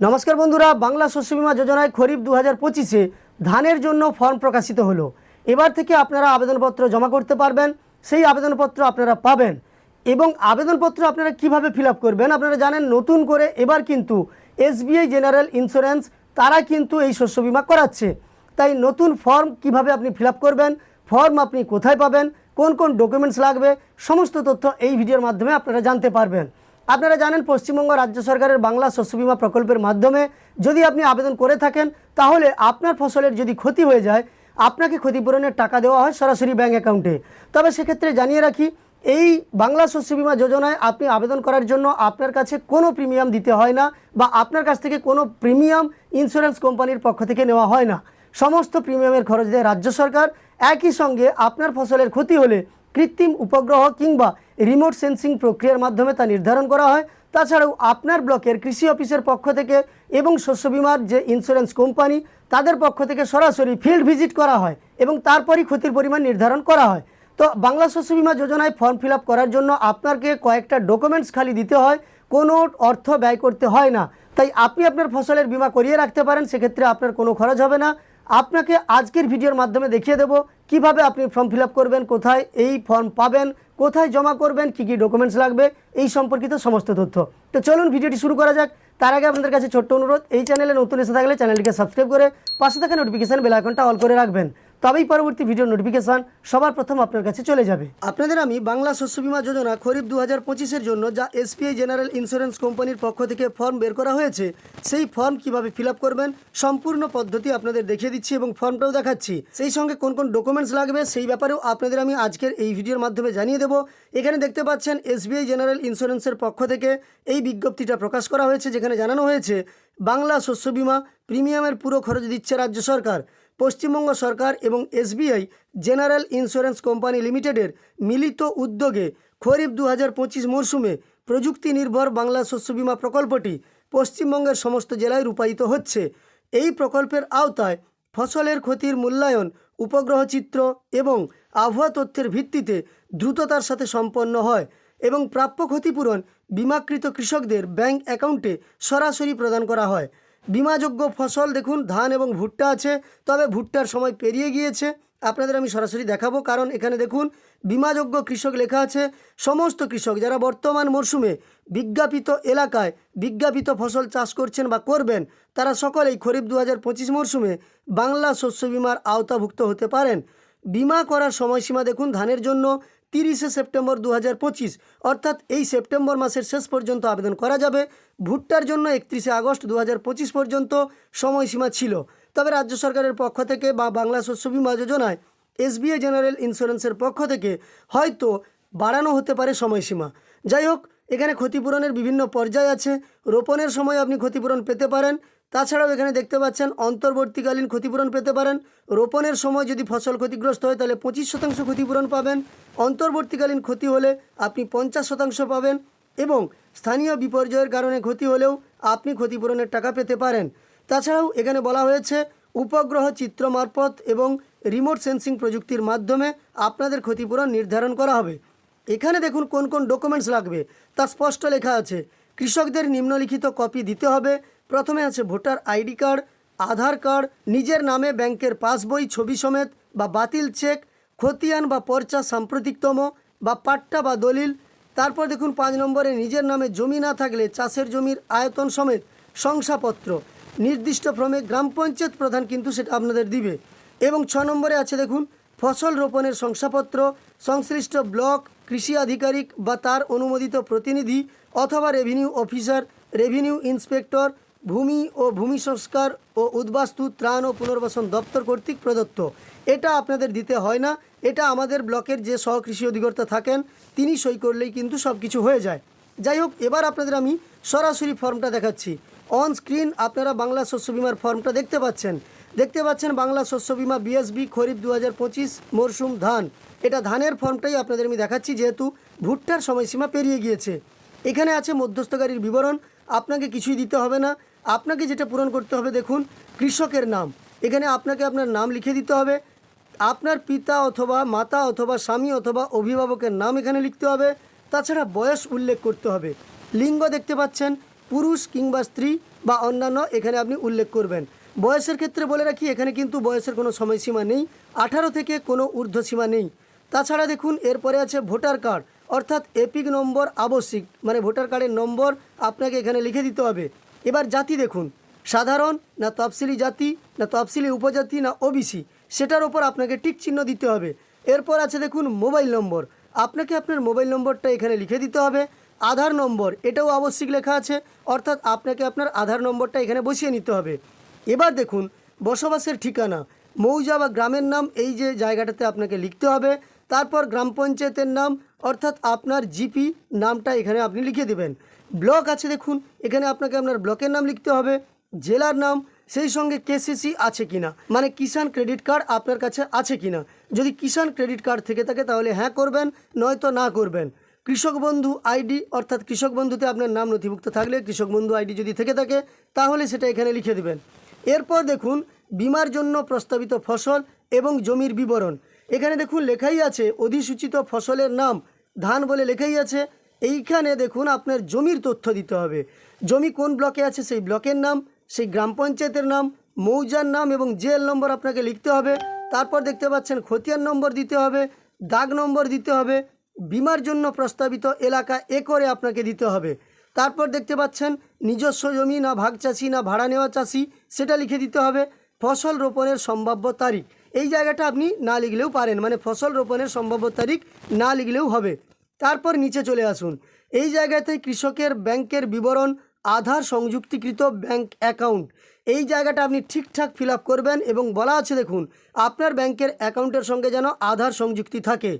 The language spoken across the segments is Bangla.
নমস্কার বন্ধুরা, বাংলা শস্য বীমা যোজনায় খরিফ দু হাজার পঁচিশে ধানের জন্য ফর্ম প্রকাশিত হলো। এবার থেকে আপনারা আবেদনপত্র জমা করতে পারবেন, সেই আবেদনপত্র আপনারা পাবেন। এবং আবেদনপত্র আপনারা কীভাবে ফিল করবেন আপনারা জানেন, নতুন করে এবার কিন্তু এসবিআই জেনারেল ইন্স্যুরেন্স তারা কিন্তু এই শস্য বীমা করাচ্ছে। তাই নতুন ফর্ম কীভাবে আপনি ফিল করবেন, ফর্ম আপনি কোথায় পাবেন, কোন কোন ডকুমেন্টস লাগবে, সমস্ত তথ্য এই ভিডিওর মাধ্যমে আপনারা জানতে পারবেন। আপনারা জানেন পশ্চিমবঙ্গ রাজ্য সরকারের বাংলা শস্য বিমা প্রকল্পের মাধ্যমে যদি আপনি আবেদন করে থাকেন, তাহলে আপনার ফসলের যদি ক্ষতি হয়ে যায়, আপনাকে ক্ষতিপূরণের টাকা দেওয়া হয় সরাসরি ব্যাঙ্ক অ্যাকাউন্টে। তবে সেক্ষেত্রে জানিয়ে রাখি, এই বাংলা শস্য বীমা যোজনায় আপনি আবেদন করার জন্য আপনার কাছে কোনো প্রিমিয়াম দিতে হয় না বা আপনার কাছ থেকে কোনো প্রিমিয়াম ইন্স্যুরেন্স কোম্পানির পক্ষ থেকে নেওয়া হয় না। সমস্ত প্রিমিয়ামের খরচ দেয় রাজ্য সরকার একই সঙ্গে আপনার ফসলের ক্ষতি হলে কৃত্রিম উপগ্রহ কিংবা রিমোট সেন্সিং প্রক্রিয়ার মাধ্যমে তা নির্ধারণ করা হয়। তাছাড়াও আপনার ব্লকের কৃষি অফিসের পক্ষ থেকে এবং শস্য বিমার যে ইন্স্যুরেন্স কোম্পানি তাদের পক্ষ থেকে সরাসরি ফিল্ড ভিজিট করা হয় এবং তারপরই ক্ষতির পরিমাণ নির্ধারণ করা হয়। তো বাংলা শস্য বিমা যোজনায় ফর্ম ফিল করার জন্য আপনাকে কয়েকটা ডকুমেন্টস খালি দিতে হয়, কোনো অর্থ ব্যয় করতে হয় না। তাই আপনি আপনার ফসলের বীমা করিয়ে রাখতে পারেন, সেক্ষেত্রে আপনার কোনো খরচ হবে না। আপনাকে আজকের ভিডিওর মাধ্যমে দেখিয়ে দেব কীভাবে আপনি ফর্ম ফিল করবেন, কোথায় এই ফর্ম পাবেন, কোথায় জমা করবেন, কি কি ডকুমেন্টস লাগবে, এই সম্পর্কিত সমস্ত তথ্য। তো চলুন ভিডিওটি শুরু করা যাক। তার আগে আপনাদের কাছে ছোট্ট অনুরোধ, এই চ্যানেলে নতুন এসে থাকলে চ্যানেলটিকে সাবস্ক্রাইব করে পাশে থাকা নোটিফিকেশান বেল আইকনটা অল করে রাখবেন। তবেই পরবর্তী ভিডিও নোটিফিকেশান সবার প্রথম আপনার কাছে চলে যাবে। আপনাদের আমি বাংলা শস্য বীমা যোজনা খরিফ দু হাজার পঁচিশের জন্য যা এসপিআই জেনারেল ইন্স্যুরেন্স কোম্পানির পক্ষ থেকে ফর্ম বের করা হয়েছে, সেই ফর্ম কীভাবে ফিল করবেন সম্পূর্ণ পদ্ধতি আপনাদের দেখিয়ে দিচ্ছি এবং ফর্মটাও দেখাচ্ছি। সেই সঙ্গে কোন কোন ডকুমেন্টস লাগবে সেই ব্যাপারেও আপনাদের আমি আজকের এই ভিডিওর মাধ্যমে জানিয়ে দেবো। এখানে দেখতে পাচ্ছেন এসবিআই জেনারেল ইন্স্যুরেন্সের পক্ষ থেকে এই বিজ্ঞপ্তিটা প্রকাশ করা হয়েছে, যেখানে জানানো হয়েছে, বাংলা শস্য বীমা প্রিমিয়ামের পুরো খরচ দিচ্ছে রাজ্য সরকার। পশ্চিমবঙ্গ সরকার এবং এসবিআই জেনারেল ইন্স্যুরেন্স কোম্পানি লিমিটেডের মিলিত উদ্যোগে খরিফ দু হাজার পঁচিশ মরশুমে প্রযুক্তি নির্ভর বাংলা শস্য বিমা প্রকল্পটি পশ্চিমবঙ্গের সমস্ত জেলায় রূপায়িত হচ্ছে। এই প্রকল্পের আওতায় ফসলের ক্ষতির মূল্যায়ন, উপগ্রহ চিত্র এবং আবহাওয়া তথ্যের ভিত্তিতে দ্রুততার সাথে সম্পন্ন হয় এবং প্রাপ্য ক্ষতিপূরণ বিমাকৃত কৃষকদের ব্যাংক অ্যাকাউন্টে সরাসরি প্রদান করা হয়। বিমাযোগ্য ফসল, দেখুন, ধান এবং ভুট্টা আছে, তবে ভুট্টার সময় পেরিয়ে গিয়েছে। আপনাদের আমি সরাসরি দেখাবো, কারণ এখানে দেখুন বিমাযোগ্য কৃষক লেখা আছে, সমস্ত কৃষক যারা বর্তমান মরশুমে বিজ্ঞাপিত এলাকায় বিজ্ঞাপিত ফসল চাষ করছেন বা করবেন, তারা সকলেই খরিফ দু হাজার পঁচিশ মরশুমে বাংলা শস্য বিমার আওতাভুক্ত হতে পারেন। বিমা করার সময়সীমা দেখুন ধানের জন্য তিরিশে সেপ্টেম্বর দু হাজার পঁচিশ, অর্থাৎ এই সেপ্টেম্বর মাসের শেষ পর্যন্ত আবেদন করা যাবে। ভুট্টার জন্য একত্রিশে আগস্ট দু হাজার পঁচিশ পর্যন্ত সময়সীমা ছিল। তবে রাজ্য সরকারের পক্ষ থেকে বা বাংলা শস্য বিমা যোজনায় এসবিআই জেনারেল ইন্স্যুরেন্সের পক্ষ থেকে হয়তো বাড়ানো হতে পারে সময়সীমা। যাই হোক, এখানে ক্ষতিপূরণের বিভিন্ন পর্যায় আছে। রোপণের সময় আপনি ক্ষতিপূরণ পেতে পারেন। তাছাড়াও এখানে দেখতে পাচ্ছেন, অন্তর্বর্তীকালীন ক্ষতিপূরণ পেতে পারেন। রোপণের সময় যদি ফসল ক্ষতিগ্রস্ত হয়, তাহলে পঁচিশ শতাংশ ক্ষতিপূরণ পাবেন। অন্তর্বর্তীকালীন ক্ষতি হলে আপনি পঞ্চাশ শতাংশ পাবেন এবং স্থানীয় বিপর্যয়ের কারণে ক্ষতি হলেও আপনি ক্ষতিপূরণের টাকা পেতে পারেন। তাছাড়াও এখানে বলা হয়েছে, উপগ্রহ চিত্র মারফত এবং রিমোট সেন্সিং প্রযুক্তির মাধ্যমে আপনাদের ক্ষতিপূরণ নির্ধারণ করা হবে। এখানে দেখুন কোন কোন ডকুমেন্টস লাগবে। তা স্পষ্ট লেখা আছে। কৃষকদের নিম্নলিখিত কপি দিতে হবে। প্রথমে আছে voter ID card, Aadhaar card, নিজের নামে ব্যাংকের পাসবই, ছবি সমেত, বা বাতিল চেক, খতিয়ান বা পর্চা সাম্প্রতিকতম, বা পাট্টা বা দলিল। তারপর দেখুন পাঁচ নম্বরে নিজের নামে জমি না থাকলে চাষের জমির আয়তন সমেত শংসাপত্র। নির্দিষ্ট ফর্মে গ্রাম পঞ্চায়েত প্রধান কিন্তু সেটা আপনাদের দিবে। এবং ছ নম্বরে আছে দেখুন ফসল রোপণের শংসাপত্র, সংশ্লিষ্ট ব্লক, কৃষি আধিকারিক বা তার অনুমোদিত প্রতিনিধি অথবা রেভিনিউ অফিসার রেভিনিউ ইন্সপেক্টর ভূমি ও ভূমি সংস্কার ও উদ্বাস্তু ত্রাণ ও পুনর্বাসন দপ্তর কর্তৃক প্রদত্ত। এটা আপনাদের দিতে হয় না। এটা আমাদের ব্লকের যে সহকৃষি অধিকর্তা থাকেন, তিনি সই করলেই কিন্তু সব কিছু হয়ে যায়। যাই হোক, এবার আপনাদের আমি সরাসরি ফর্মটা দেখাচ্ছি। অন স্ক্রিন আপনারা বাংলা শস্য বিমার ফর্মটা দেখতে পাচ্ছেন। দেখতে পাচ্ছেন বাংলা শস্য বিমা বিএসবি খরিফ দু হাজার পঁচিশ মরশুম ধান। এটা ধানের ফর্মটাই আপনাদের আমি দেখাচ্ছি, যেহেতু ভুট্টার সময়সীমা পেরিয়ে গিয়েছে। এখানে আছে মধ্যস্থকারীর বিবরণ। আপনাকে কিছুই দিতে হবে না। আপনাকে যেটা পূরণ করতে হবে, দেখুন, কৃষকের নাম। এখানে আপনাকে আপনার নাম লিখে দিতে হবে। আপনার পিতা অথবা মাতা অথবা স্বামী অথবা অভিভাবকের নাম এখানে লিখতে হবে। তাছাড়া বয়স উল্লেখ করতে হবে। লিঙ্গ দেখতে পাচ্ছেন, পুরুষ কিংবা স্ত্রী বা অন্যান্য এখানে আপনি উল্লেখ করবেন। বয়সের ক্ষেত্রে বলে রাখি, এখানে কিন্তু বয়সের কোনো সময়সীমা নেই। আঠারো থেকে কোনো ঊর্ধ্বসীমা নেই। তাছাড়া দেখুন, এরপরে আছে ভোটার কার্ড। অর্থাৎ এপিক নম্বর আবশ্যিক। মানে ভোটার কার্ডের নম্বর আপনাকে এখানে লিখে দিতে হবে। এবার জাতি দেখুন। সাধারণ না তফসিলি জাতি, না তফসিলি উপজাতি, না ওবিসি, সেটার ওপর আপনাকে টিক চিহ্ন দিতে হবে। এরপর আছে দেখুন মোবাইল নম্বর। আপনাকে আপনার মোবাইল নম্বরটা এখানে লিখে দিতে হবে। আধার নম্বর, এটাও আবশ্যিক লেখা আছে, অর্থাৎ আপনাকে আপনার আধার নম্বরটা এখানে বসিয়ে নিতে হবে। এবার দেখুন, বসবাসের ঠিকানা। মৌজা বা গ্রামের নাম, এই যে জায়গাটাতে আপনাকে লিখতে হবে। তারপর গ্রাম পঞ্চায়েতের নাম, অর্থাৎ আপনার জিপি নামটা এখানে আপনি লিখে দেবেন। ব্লক আছে দেখুন, এখানে আপনাকে আপনার ব্লকের নাম লিখতে হবে, জেলার নাম, সেই সঙ্গে কেসিসি আছে কিনা মানে কিষাণ ক্রেডিট কার্ড আপনার কাছে আছে কিনা। যদি কিষাণ ক্রেডিট কার্ড থেকে থাকে তাহলে হ্যাঁ করবেন, নয়তো না করবেন। কৃষক বন্ধু আইডি, অর্থাৎ কৃষক বন্ধুতে আপনার নাম নথিভুক্ত থাকলে কৃষক বন্ধু আইডি যদি থেকে থাকে, তাহলে সেটা এখানে লিখে দেবেন। এরপর দেখুন, বিমার জন্য প্রস্তাবিত ফসল এবং জমির বিবরণ। এখানে দেখুন লেখাই আছে, অধিসূচিত ফসলের নাম, ধান বলে লেখাই আছে। এইখানে দেখুন আপনার জমির তথ্য দিতে হবে। জমি কোন ব্লকে আছে সেই ব্লকের নাম, সেই গ্রাম পঞ্চায়েতের নাম, মৌজার নাম এবং জেল নম্বর আপনাকে লিখতে হবে। তারপর দেখতে পাচ্ছেন খতিয়ান নম্বর দিতে হবে, দাগ নম্বর দিতে হবে, বিমার জন্য প্রস্তাবিত এলাকা একরে আপনাকে দিতে হবে। তারপর দেখতে পাচ্ছেন নিজস্ব জমি না ভাগ চাষি না ভাড়া নেওয়া চাষি, সেটা লিখে দিতে হবে। ফসল রোপণের সম্ভাব্য তারিখ। এই জায়গাটা আপনি না লিখলেও পারেন মানে ফসল রোপণের সম্ভাব্য তারিখ না লিখলেও হবে। তারপর নিচে চলে আসুন। এই জায়গাতে কৃষকের ব্যাংকের বিবরণ, আধার সংযুক্তিকৃত ব্যাংক অ্যাকাউন্ট। এই জায়গাটা আপনি ঠিকঠাক ফিল করবেন এবং বলা আছে, দেখুন, আপনার ব্যাংকের অ্যাকাউন্টের সঙ্গে যেন আধার সংযুক্তি থাকে।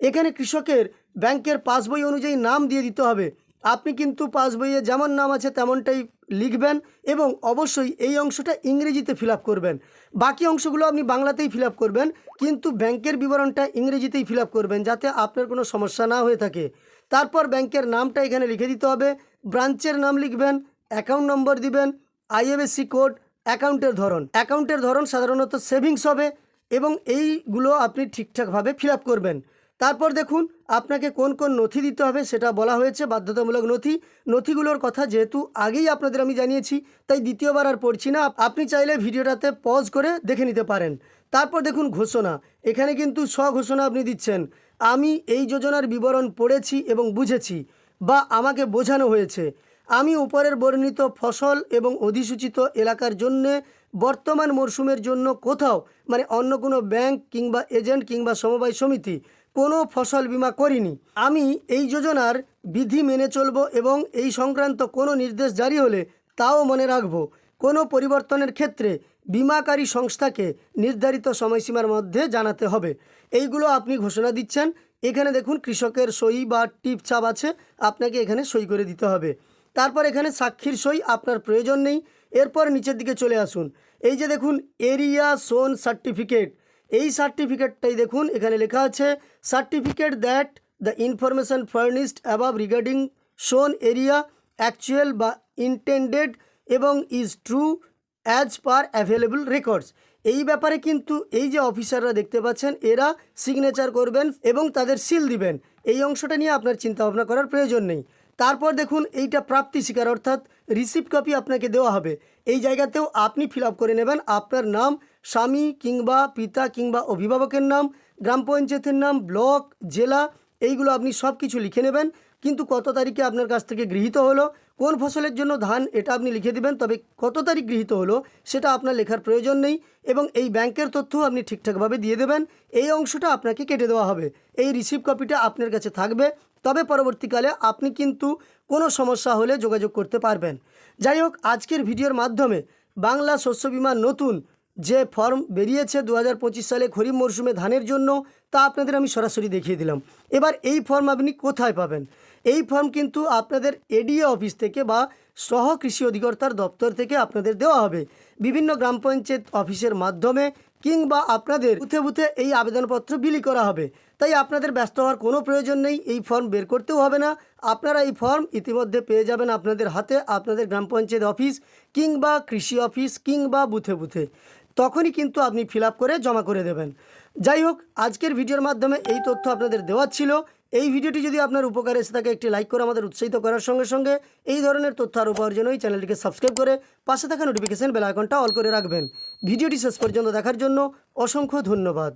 এখানে কৃষকের ব্যাংকের পাসবই অনুযায়ী নাম দিয়ে দিতে হবে। আপনি কিন্তু পাসবইয়ে যেমন নাম আছে তেমনটাই লিখবেন এবং অবশ্যই এই অংশটা ইংরেজিতে ফিল করবেন। বাকি অংশগুলো আপনি বাংলাতেই ফিল করবেন, কিন্তু ব্যাংকের বিবরণটা ইংরেজিতেই ফিল করবেন যাতে আপনার কোনো সমস্যা না হয়ে থাকে। তারপর ব্যাংকের নামটা এখানে লিখে দিতে হবে, ব্রাঞ্চের নাম লিখবেন, অ্যাকাউন্ট নম্বর দিবেন, আইএফএসসি কোড, অ্যাকাউন্টের ধরন। অ্যাকাউন্টের ধরন সাধারণত সেভিংস হবে এবং এইগুলো আপনি ঠিকঠাকভাবে ফিল করবেন। তারপর দেখুন, আপনাকে কোন কোন নথি দিতে হবে সেটা বলা হয়েছে, বাধ্যতামূলক নথি। নথিগুলোর কথা যেহেতু আগেই আপনাদের আমি জানিয়েছি, তাই দ্বিতীয়বার আর পড়ছি না। আপনি চাইলে ভিডিওটাতে পজ করে দেখে নিতে পারেন। তারপর দেখুন ঘোষণা। এখানে কিন্তু স্বঘোষণা আপনি দিচ্ছেন। আমি এই যোজনার বিবরণ পড়েছি এবং বুঝেছি বা আমাকে বোঝানো হয়েছে। আমি উপরের বর্ণিত ফসল এবং অধিসূচিত এলাকার জন্যে বর্তমান মরশুমের জন্য কোথাও মানে অন্য কোনো ব্যাংক কিংবা এজেন্ট কিংবা সমবায় সমিতি কোনো ফসল বীমা করিনি। আমি এই যোজনার বিধি মেনে চলব এবং এই সংক্রান্ত কোনো নির্দেশ জারি হলে তাও মনে রাখব। কোনো পরিবর্তনের ক্ষেত্রে বিমাকারী সংস্থাকে নির্ধারিত সময়সীমার মধ্যে জানাতে হবে। এইগুলো আপনি ঘোষণা দিচ্ছেন। এখানে দেখুন, কৃষকের সই বা টিপ ছাপ আছে। আপনাকে এখানে সই করে দিতে হবে। তারপর এখানে সাক্ষীর সই আপনার প্রয়োজন নেই। এরপর নিচের দিকে চলে আসুন। এই যে দেখুন, এরিয়া সোন সার্টিফিকেট। এই সার্টিফিকেটটাই দেখুন, এখানে লেখা আছে certificate that the information furnished above regarding shown area actual বা ইন্টেন্ডেড এবং is true as per available records এই ব্যাপারে কিন্তু এই যে অফিসাররা দেখতে পাচ্ছেন, এরা সিগনেচার করবেন এবং তাদের সিল দিবেন। এই অংশটা নিয়ে আপনার চিন্তা ভাবনা করার প্রয়োজন নেই। তারপর দেখুন, এইটা প্রাপ্তি স্বীকার অর্থাৎ রিসিপ্ট কপি আপনাকে দেওয়া হবে। এই জায়গাতেও আপনি ফিল করে নেবেন, আপনার নাম স্বামী কিংবা পিতা কিংবা অভিভাবকের নাম, গ্রাম পঞ্চায়েতের নাম, ব্লক, জেলা, এইগুলো আপনি সব কিছু লিখে নেবেন। কিন্তু কত তারিখে আপনার কাছ থেকে গৃহীত হলো, কোন ফসলের জন্য ধান, এটা আপনি লিখে দিবেন। তবে কত তারিখ গৃহীত হলো, সেটা আপনার লেখার প্রয়োজন নেই এবং এই ব্যাংকের তথ্য আপনি ঠিকঠাকভাবে দিয়ে দেবেন। এই অংশটা আপনাকে কেটে দেওয়া হবে। এই রিসিভ কপিটা আপনার কাছে থাকবে। তবে পরবর্তীকালে আপনি কিন্তু কোনো সমস্যা হলে যোগাযোগ করতে পারবেন। যাই হোক, আজকের ভিডিওর মাধ্যমে বাংলা শস্য বিমার নতুন যে ফর্ম বেরিয়েছে দু হাজার পঁচিশ সালে খরিফ মরশুমে ধানের জন্য, তা আপনাদের আমি সরাসরি দেখিয়ে দিলাম। এবার এই ফর্ম আপনি কোথায় পাবেন? এই ফর্ম কিন্তু আপনাদের এডিএ অফিস থেকে বা সহ কৃষি অধিকর্তার দপ্তর থেকে আপনাদের দেওয়া হবে। বিভিন্ন গ্রাম পঞ্চায়েত অফিসের মাধ্যমে কিংবা আপনাদের বুথে বুথে এই আবেদনপত্র বিলি করা হবে। তাই আপনাদের ব্যস্ত হওয়ার কোনো প্রয়োজন নেই, এই ফর্ম বের করতেও হবে না। আপনারা এই ফর্ম ইতিমধ্যে পেয়ে যাবেন আপনাদের হাতে, আপনাদের গ্রাম পঞ্চায়েত অফিস কিংবা কৃষি অফিস কিংবা বুথে বুথে। তখনই কিন্তু আপনি ফিল করে জমা করে দেবেন। যাই হোক, আজকের ভিডিওর মাধ্যমে এই তথ্য আপনাদের দেওয়া ছিল। এই ভিডিওটি যদি আপনার উপকারে এসে থাকে, একটি লাইক করে আমাদের উৎসাহিত করার সঙ্গে সঙ্গে এই ধরনের তথ্য আরও পাওয়ার জন্য এই চ্যানেলটিকে সাবস্ক্রাইব করে পাশে থাকা নোটিফিকেশান বেল আইকনটা অল করে রাখবেন। ভিডিওটি শেষ পর্যন্ত দেখার জন্য অসংখ্য ধন্যবাদ।